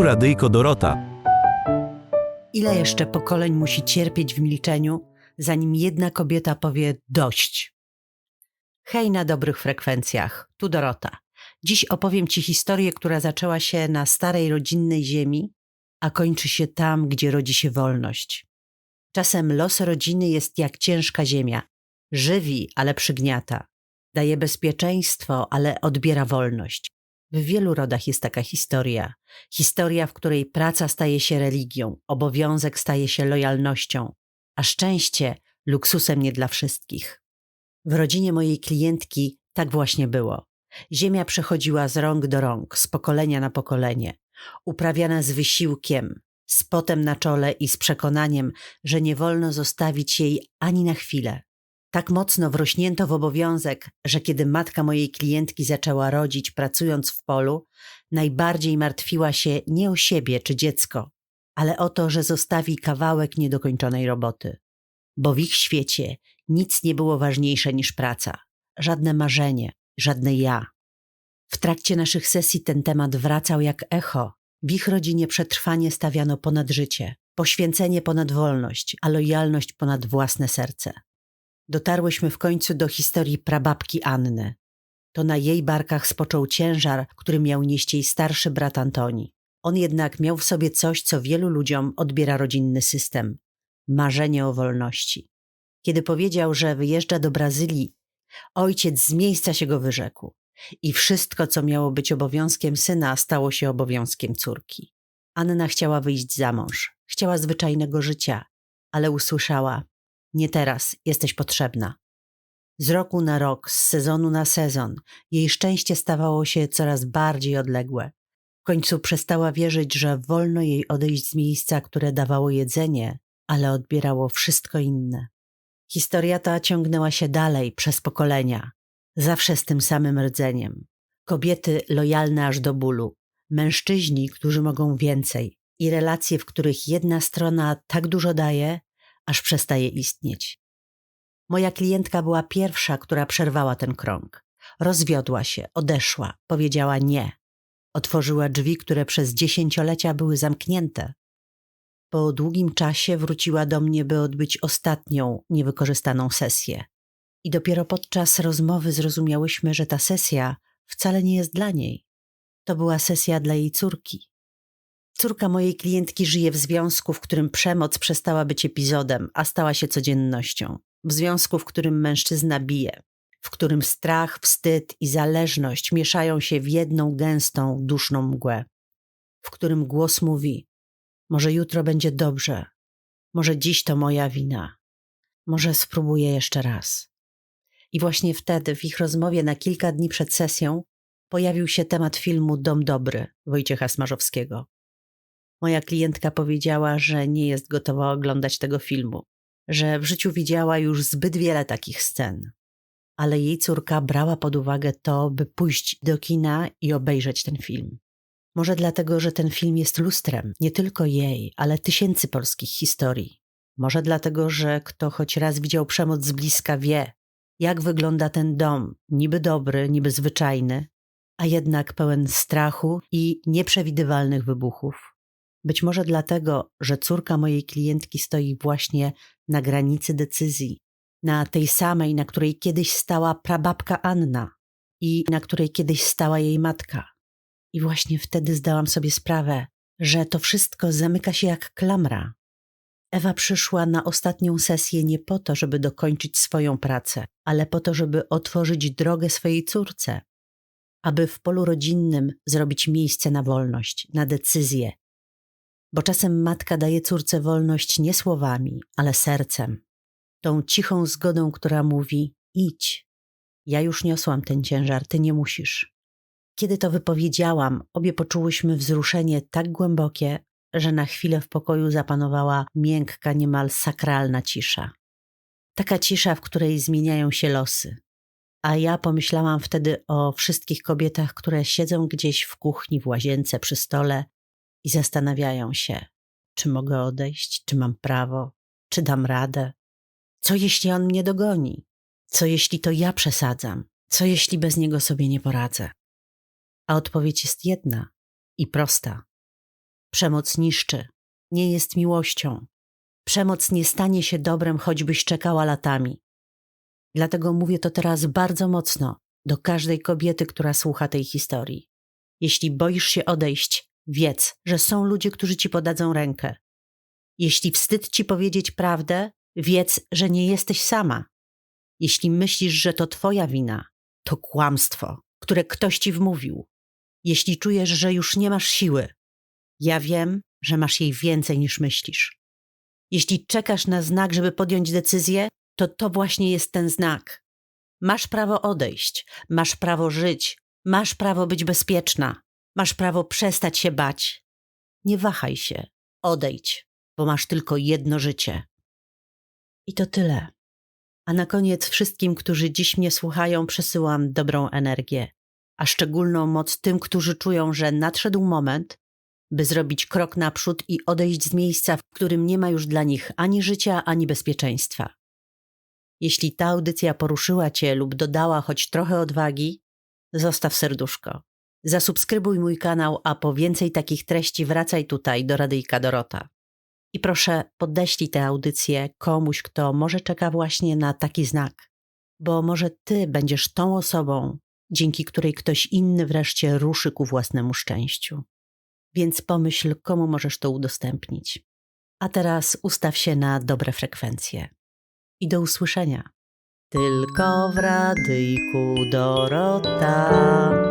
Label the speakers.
Speaker 1: Tu radyjko Dorota.
Speaker 2: Ile jeszcze pokoleń musi cierpieć w milczeniu, zanim jedna kobieta powie dość? Hej na dobrych frekwencjach, tu Dorota. Dziś opowiem Ci historię, która zaczęła się na starej rodzinnej ziemi, a kończy się tam, gdzie rodzi się wolność. Czasem los rodziny jest jak ciężka ziemia. Żywi, ale przygniata. Daje bezpieczeństwo, ale odbiera wolność. W wielu rodach jest taka historia. Historia, w której praca staje się religią, obowiązek staje się lojalnością, a szczęście luksusem nie dla wszystkich. W rodzinie mojej klientki tak właśnie było. Ziemia przechodziła z rąk do rąk, z pokolenia na pokolenie, uprawiana z wysiłkiem, z potem na czole i z przekonaniem, że nie wolno zostawić jej ani na chwilę. Tak mocno wrośnięto w obowiązek, że kiedy matka mojej klientki zaczęła rodzić pracując w polu, najbardziej martwiła się nie o siebie czy dziecko, ale o to, że zostawi kawałek niedokończonej roboty. Bo w ich świecie nic nie było ważniejsze niż praca, żadne marzenie, żadne ja. W trakcie naszych sesji ten temat wracał jak echo. W ich rodzinie przetrwanie stawiano ponad życie, poświęcenie ponad wolność, a lojalność ponad własne serce. Dotarłyśmy w końcu do historii prababki Anny. To na jej barkach spoczął ciężar, który miał nieść jej starszy brat Antoni. On jednak miał w sobie coś, co wielu ludziom odbiera rodzinny system marzenie o wolności. Kiedy powiedział, że wyjeżdża do Brazylii, ojciec z miejsca się go wyrzekł. I wszystko, co miało być obowiązkiem syna, stało się obowiązkiem córki. Anna chciała wyjść za mąż, chciała zwyczajnego życia, ale usłyszała: Nie teraz, jesteś potrzebna. Z roku na rok, z sezonu na sezon, jej szczęście stawało się coraz bardziej odległe. W końcu przestała wierzyć, że wolno jej odejść z miejsca, które dawało jedzenie, ale odbierało wszystko inne. Historia ta ciągnęła się dalej przez pokolenia, zawsze z tym samym rdzeniem. Kobiety lojalne aż do bólu, mężczyźni, którzy mogą więcej i relacje, w których jedna strona tak dużo daje, aż przestaje istnieć. Moja klientka była pierwsza, która przerwała ten krąg. Rozwiodła się, odeszła, powiedziała nie. Otworzyła drzwi, które przez dziesięciolecia były zamknięte. Po długim czasie wróciła do mnie, by odbyć ostatnią niewykorzystaną sesję. I dopiero podczas rozmowy zrozumiałyśmy, że ta sesja wcale nie jest dla niej. To była sesja dla jej córki. Córka mojej klientki żyje w związku, w którym przemoc przestała być epizodem, a stała się codziennością. W związku, w którym mężczyzna bije, w którym strach, wstyd i zależność mieszają się w jedną gęstą, duszną mgłę, w którym głos mówi: Może jutro będzie dobrze, może dziś to moja wina, może spróbuję jeszcze raz. I właśnie wtedy, w ich rozmowie na kilka dni przed sesją, pojawił się temat filmu Dom Dobry Wojciecha Smarzowskiego. Moja klientka powiedziała, że nie jest gotowa oglądać tego filmu, że w życiu widziała już zbyt wiele takich scen. Ale jej córka brała pod uwagę to, by pójść do kina i obejrzeć ten film. Może dlatego, że ten film jest lustrem nie tylko jej, ale tysięcy polskich historii. Może dlatego, że kto choć raz widział przemoc z bliska wie, jak wygląda ten dom, niby dobry, niby zwyczajny, a jednak pełen strachu i nieprzewidywalnych wybuchów. Być może dlatego, że córka mojej klientki stoi właśnie na granicy decyzji, na tej samej, na której kiedyś stała prababka Anna i na której kiedyś stała jej matka. I właśnie wtedy zdałam sobie sprawę, że to wszystko zamyka się jak klamra. Ewa przyszła na ostatnią sesję nie po to, żeby dokończyć swoją pracę, ale po to, żeby otworzyć drogę swojej córce, aby w polu rodzinnym zrobić miejsce na wolność, na decyzję. Bo czasem matka daje córce wolność nie słowami, ale sercem. Tą cichą zgodą, która mówi: idź. Ja już niosłam ten ciężar, ty nie musisz. Kiedy to wypowiedziałam, obie poczułyśmy wzruszenie tak głębokie, że na chwilę w pokoju zapanowała miękka, niemal sakralna cisza. Taka cisza, w której zmieniają się losy. A ja pomyślałam wtedy o wszystkich kobietach, które siedzą gdzieś w kuchni, w łazience, przy stole i zastanawiają się, czy mogę odejść, czy mam prawo, czy dam radę. Co jeśli on mnie dogoni? Co jeśli to ja przesadzam? Co jeśli bez niego sobie nie poradzę? A odpowiedź jest jedna i prosta. Przemoc niszczy, nie jest miłością. Przemoc nie stanie się dobrem, choćbyś czekała latami. Dlatego mówię to teraz bardzo mocno do każdej kobiety, która słucha tej historii. Jeśli boisz się odejść, wiedz, że są ludzie, którzy ci podadzą rękę. Jeśli wstyd ci powiedzieć prawdę, wiedz, że nie jesteś sama. Jeśli myślisz, że to twoja wina, to kłamstwo, które ktoś ci wmówił. Jeśli czujesz, że już nie masz siły, ja wiem, że masz jej więcej niż myślisz. Jeśli czekasz na znak, żeby podjąć decyzję, to to właśnie jest ten znak. Masz prawo odejść, masz prawo żyć, masz prawo być bezpieczna, masz prawo przestać się bać. Nie wahaj się, odejdź, bo masz tylko jedno życie. I to tyle. A na koniec wszystkim, którzy dziś mnie słuchają, przesyłam dobrą energię, a szczególną moc tym, którzy czują, że nadszedł moment, by zrobić krok naprzód i odejść z miejsca, w którym nie ma już dla nich ani życia, ani bezpieczeństwa. Jeśli ta audycja poruszyła Cię lub dodała choć trochę odwagi, zostaw serduszko. Zasubskrybuj mój kanał, a po więcej takich treści wracaj tutaj do Radyjka Dorota. I proszę, podeślij tę audycję komuś, kto może czeka właśnie na taki znak, bo może Ty będziesz tą osobą, dzięki której ktoś inny wreszcie ruszy ku własnemu szczęściu. Więc pomyśl, komu możesz to udostępnić. A teraz ustaw się na dobre frekwencje. I do usłyszenia. Tylko w radyjku Dorota.